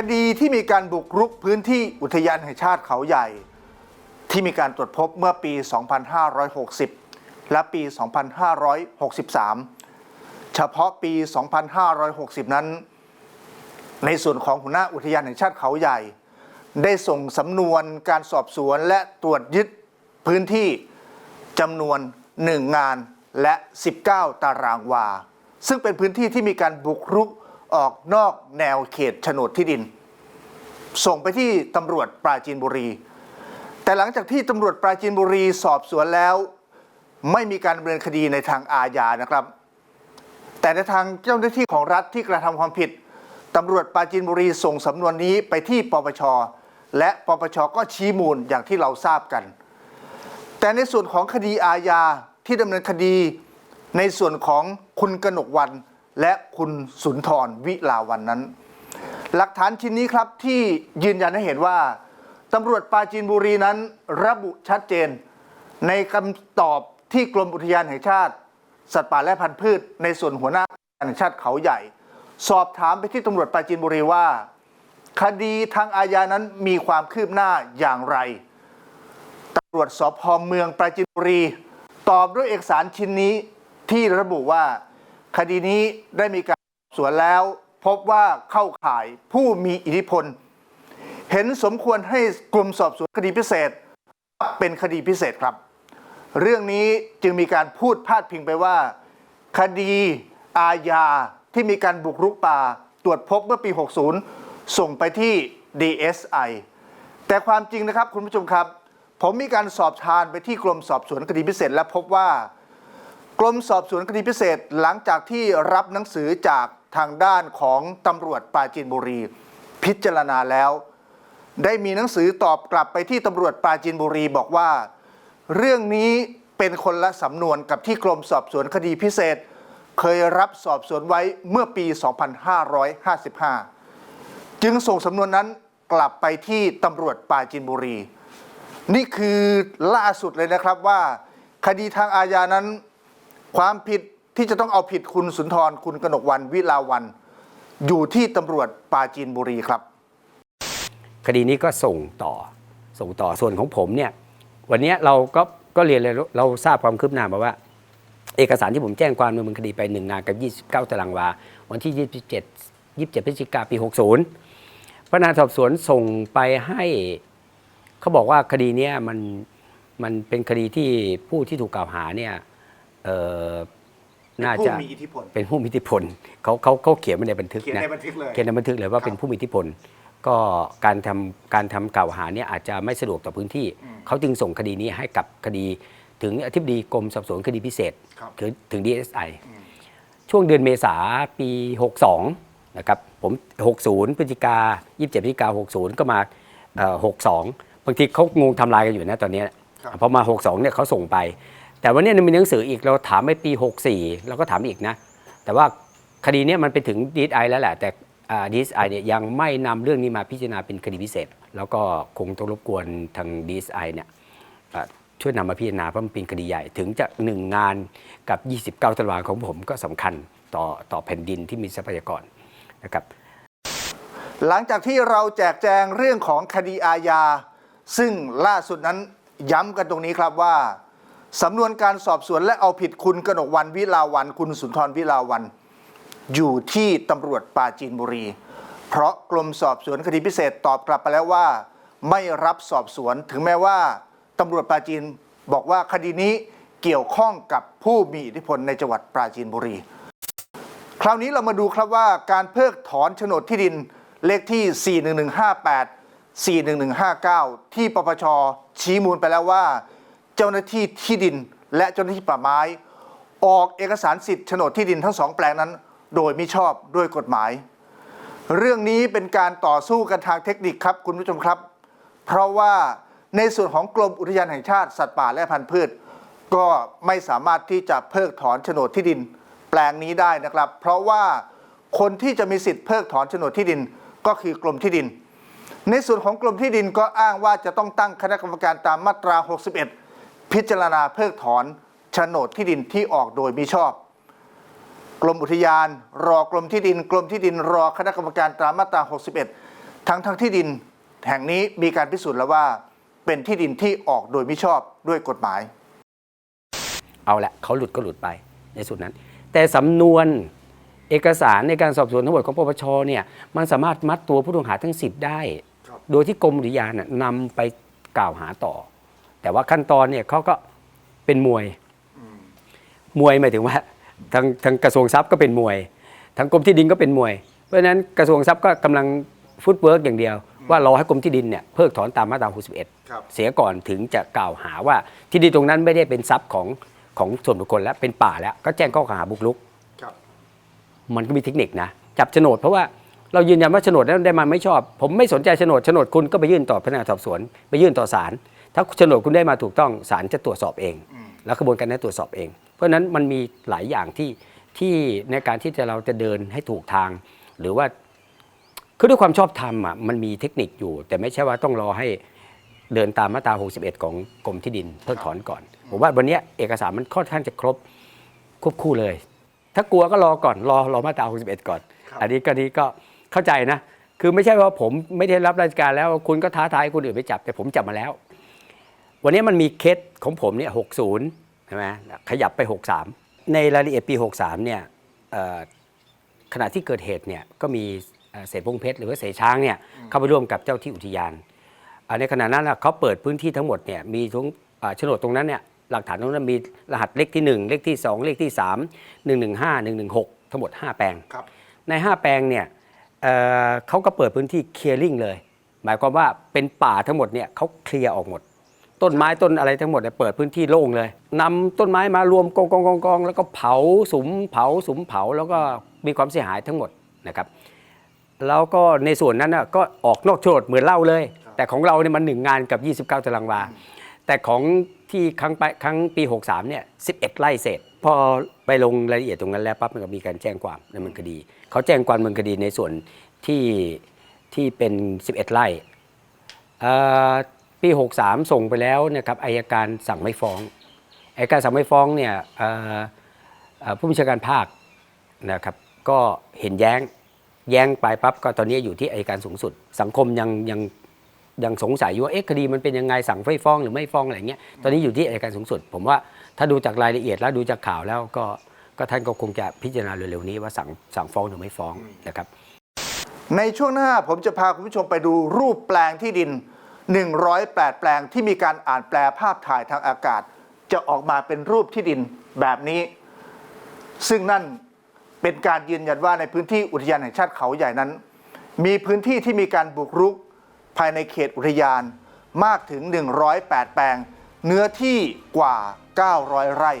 คดีที่มีการบุกรุกพื้นที่อุทยานแห่งชาติเขาใหญ่ ที่มีการตรวจพบเมื่อปี 2560 และปี 2563 เฉพาะปี 2560 นั้น ในส่วนของหัวหน้าอุทยานแห่งชาติเขาใหญ่ ได้ส่งสำนวนการสอบสวนและตรวจยึดพื้นที่จำนวน 1 งานและ 19 ตารางวา ซึ่งเป็นพื้นที่ที่มีการบุกรุก ออกนอกแนวเขตโฉนดที่ดิน ส่งไปที่ตำรวจปราจีนบุรี แต่หลังจากที่ตำรวจปราจีนบุรีสอบสวนแล้ว ไม่มีการดำเนินคดีในทางอาญานะครับ แต่ในทางเจ้าหน้าที่ของรัฐที่กระทำความผิดตำรวจปราจีนบุรีส่งสำนวนนี้ไปที่ปปชและปปชก็ชี้มูลอย่างที่เราทราบกัน แต่ในส่วนของคดีอาญาที่ดำเนินคดีในส่วนของคุณกนกวัน และคุณสุนทรวิลาวันนั้น หลักฐานชิ้นนี้ครับที่ยืนยันให้เห็นว่าตำรวจปราจีนบุรีนั้นระบุชัดเจน ในคำตอบที่กรมอุทยานแห่งชาติ สัตว์ป่าและพันธุ์พืช ในส่วนหัวหน้าอุทยานแห่งชาติเขาใหญ่ สอบถามไปที่ตำรวจปราจีนบุรีว่า คดีทางอาญานั้นมีความคืบหน้าอย่างไรตำรวจสพเมืองปราจีนบุรี ตอบด้วยเอกสารชิ้นนี้ที่ระบุว่า คดีนี้ได้มีการสอบสวนแล้ว พบว่าเข้าข่ายผู้มีอิทธิพล เห็นสมควรให้กลุ่มสอบสวนคดีพิเศษ เป็นคดีพิเศษครับ เรื่องนี้จึงมีการพูดพาดพิงไปว่า คดีอาญาที่มีการบุกรุกป่า ตรวจพบเมื่อปี 60 ส่งไปที่ DSI แต่ความจริงนะครับคุณผู้ชมครับ ผมมีการสอบทานไปที่กรมสอบสวนคดีพิเศษ และพบว่า กรมสอบสวนคดีพิเศษหลังจากที่รับหนังสือจากทางด้านของตำรวจปราจีนบุรี พิจารณาแล้ว ได้มีหนังสือตอบกลับไปที่ตำรวจปราจีนบุรีบอกว่า เรื่องนี้เป็นคนละสำนวนกับที่กรมสอบสวนคดีพิเศษ เคยรับสอบสวนไว้เมื่อปี 2555 จึงส่งสำนวนนั้นกลับไปที่ตำรวจปราจีนบุรี นี่คือล่าสุดเลยนะครับว่า คดีทางอาญานั้น ความผิดที่จะต้องเอาผิดคุณสุนทรคุณกนกวันวิลาวัน อยู่ที่ตำรวจปราจีนบุรีครับ คดีนี้ก็ส่งต่อส่งต่อส่วนของผมเนี่ยวันนี้เราก็ก็เรียนเลยเราทราบความคืบหน้ามาว่า เอกสารที่ผมแจ้งความดำเนินคดีไปหนึ่งนากับ 29 ตารางวา วันที่ 27 27พฤศจิกาปี 60 พนักงานสอบสวนส่งไปให้เขาบอกว่าคดีนี้มันมันเป็นคดีที่ผู้ที่ถูกกล่าวหาเนี่ย น่าจะผู้มีอิทธิพล เป็นผู้มีอิทธิพลเขาเขาเขาเขียนไว้ในบันทึกเขียนนะในบันทึกเลย เขียนในบันทึกเลยว่าครับเป็นผู้มีอิทธิพล ก็การทำการทำกล่าวหาเนี่ยอาจจะไม่สะดวกต่อพื้นที่ อืม เขาจึงส่งคดีนี้ให้กับคดีถึงอธิบดีกรมสอบสวนคดีพิเศษ ครับคือถึง DSI ช่วงเดือนเมษาปี 62 นะครับ ผม 60 พฤศจิกา 27 พฤศจิกา 60 ก็มาเอ่อ62 บางทีเขางงทำลายกันอยู่นะตอนเนี้ยครับ พอมา 62 เนี่ยเขาส่งไป แต่วันนี้มีหนังสืออีกเราถามไปปี 64 เราก็ถามอีกนะ แต่ว่าคดีนี้มันไปถึง DSI แล้วแหละ แต่ดีไอเนี่ยยังไม่นำเรื่องนี้มาพิจารณาเป็นคดีพิเศษ แล้วก็คงต้องรบกวนทาง DSI เนี่ยช่วยนำมาพิจารณาเพราะมันเป็นคดีใหญ่ถึงจะหนึ่งงานกับ 29ตารางของผมก็สำคัญต่อต่อแผ่นดินที่มีทรัพยากรนะครับหลังจากที่เราแจกแจงเรื่องของคดีอาญา ซึ่งล่าสุดนั้นย้ำกันตรงนี้ครับว่า สำนวนการสอบสวนและเอาผิดคุณกนกวันวิลาวันคุณสุนทรวิลาวัน อยู่ที่ตำรวจปราจีนบุรี เพราะกรมสอบสวนคดีพิเศษตอบกลับไปแล้วว่า ไม่รับสอบสวนถึงแม้ว่าตำรวจปราจีนบอกว่าคดีนี้เกี่ยวข้องกับผู้มีอิทธิพลในจังหวัดปราจีนบุรี คราวนี้เรามาดูครับว่าการเพิกถอนโฉนดที่ดินเลขที่ 41158 41159 ที่ปปชชี้มูลไปแล้วว่า เจ้าหน้าที่ที่ดินและเจ้าหน้าที่ป่าไม้ ออกเอกสารสิทธิ์โฉนดที่ดินทั้งสองแปลงนั้น โดยม่ชอบด้วยกฎหมาย เรื่องนี้เป็นการต่อสู้กันทางเทคนิคครับคุณผู้ชมครับ เพราะว่าในส่วนของกรมอุทยานแห่งชาติสัตว์ป่าและพันธุ์พืช ก็ไม่สามารถที่จะเพิกถอนโฉนดที่ดิน แปลงนี้ได้นะครับ เพราะว่าคนที่จะมีสิทธิ์เพิกถอนโฉนดที่ดินก็คือกรมที่ดิน ในส่วนของกรมที่ดินก็อ้างว่าจะต้องตั้งคณะกรรมการตามมาตรา 61 พิจารณาเพิกถอนโฉนดที่ดินที่ออกโดยมิชอบ กรมอุทยาน รอกรมที่ดิน กรมที่ดินรอคณะกรรมการตามมาตรา 61 ทั้งทั้งที่ดินแห่งนี้มีการพิสูจน์แล้วว่า เป็นที่ดินที่ออกโดยมิชอบด้วยกฎหมาย เอาละเขาหลุดก็หลุดไปในส่วนนั้น แต่สำนวนเอกสารในการสอบสวนทั้งหมดของปปชเนี่ยมันสามารถมัดตัวผู้ต้องหาทั้ง 10 ได้ครับโดยที่กรมอุทยานน่ะนำไปกล่าวหาต่อ แต่ว่าขั้นตอนเนี่ยเขาก็เป็นมวย มวยหมายถึงว่าทางทางกระทรวงทรัพย์ก็เป็นมวย ทางกรมที่ดินก็เป็นมวย เพราะฉะนั้นกระทรวงทรัพย์ก็กำลังฟุตเวิร์กอย่างเดียว ว่ารอให้กรมที่ดินเนี่ยเพิกถอนตามมาตรา61ครับเสียก่อนถึงจะกล่าวหาว่าที่ดินตรงนั้นไม่ได้เป็นทรัพย์ของของส่วนบุคคลแล้วเป็นป่าแล้วก็แจ้งข้อกล่าวหาบุกรุกครับมันก็มีเทคนิคนะจับโฉนดเพราะว่าเรายืนยันว่าโฉนดนั้นได้มาไม่ชอบ ผมไม่สนใจโฉนดโฉนดคุณก็ไปยื่นต่อพนักงานสอบสวน ไปยื่นต่อศาล ถ้าโฉนดคุณได้มาถูกต้องศาลจะตรวจสอบเอง แล้วกระบวนการนั้นตรวจสอบเอง เพราะฉะนั้นมันมีหลายอย่างที่ที่ในการที่จะเราจะเดินให้ถูกทาง หรือว่าคือด้วยความชอบธรรมอะมันมีเทคนิคอยู่ แต่ไม่ใช่ว่าต้องรอให้เดินตามมาตรา 61 ของกรมที่ดินเพิกถอนก่อน ผมว่าวันเนี้ยเอกสารมันค่อนข้างจะครบควบคู่เลย ถ้ากลัวก็รอก่อนรอรอมาตรา 61 ก่อนครับอันนี้ก็นี้ก็เข้าใจนะ คือไม่ใช่ว่าผมไม่ได้รับราชการแล้วคุณก็ท้าทายให้คนอื่นไปจับ แต่ผมจับมาแล้ว วันนี้มันมีเคสของผมเนี่ย60ใช่ไหมขยับไป 63 ในรายละเอียดปี 63เนี่ยเอ่อขณะที่เกิดเหตุเนี่ยก็มีเอ่อเสพงเพชรหรือว่าเสช้างเนี่ยเข้าไปร่วมกับเจ้าที่อุทยานอ่าในขณะนั้นน่ะเขาเปิดพื้นที่ทั้งหมดเนี่ยมีทั้งอ่าโฉนดตรงนั้นเนี่ยหลักฐานตรงนั้นมีรหัสเลขที่ 1 เลขที่ 2 เลขที่ 3 115 116 ทั้งหมด 5 แปลงครับใน 5 แปลงเนี่ยเอ่อเขาก็เปิดพื้นที่เคลียร์ลิงเลย หมายความว่าเป็นป่าทั้งหมดเนี่ยเขาเคลียร์ออกหมด ต้นไม้ต้นอะไรทั้งหมดเนี่ยเปิดพื้นที่โล่งเลยนำต้นไม้มารวมกองกองกองกองแล้วก็เผาสุมเผาสุมเผาแล้วก็มีความเสียหายทั้งหมดนะครับแล้วก็ในส่วนนั้นน่ะก็ออกนอกโฉนดเหมือนเล่าเลย แต่ของเราเนี่ยมันหนึ่งงานกับ 29 ตารางวา แต่ของที่ครั้งไปครั้งปี 63เนี่ย11 ไร่เศษ พอไปลงรายละเอียดตรงนั้นแล้วปั๊บมันก็มีการแจ้งความดำเนินคดี เขาแจ้งความดำเนินคดีในส่วนที่ที่เป็น 11 ไร่เอ่อ ปี 63 ส่งไปแล้วนะครับอายการสั่งไม่ฟ้องอายการสั่งไม่ฟ้องเนี่ยผู้บัญชาการภาคนะครับก็เห็นแย้งแย้งไปปั๊บก็ตอนนี้อยู่ที่อายการสูงสุด สังคมยังยังยังสงสัยอยู่ว่าเอ๊ะคดีมันเป็นยังไงสั่งไม่ฟ้องหรือไม่ฟ้องอะไรเงี้ยตอนนี้อยู่ที่อัยการสูงสุด ผมว่าถ้าดูจากรายละเอียดแล้วดูจากข่าวแล้วก็ก็ท่านก็คงจะพิจารณาเร็วๆนี้ว่าสั่งสั่งฟ้องหรือไม่ฟ้องนะครับ ในช่วงหน้าผมจะพาคุณผู้ชมไปดูรูปแปลงที่ดิน 108 แปลงที่มีการอ่านแปลภาพถ่ายทางอากาศ จะออกมาเป็นรูปที่ดินแบบนี้ ซึ่งนั่นเป็นการยืนยันว่าในพื้นที่อุทยานแห่งชาติเขาใหญ่นั้น มีพื้นที่ที่มีการบุกรุกภายในเขตอุทยานมากถึง 108 แปลง เนื้อที่กว่า 900 ไร่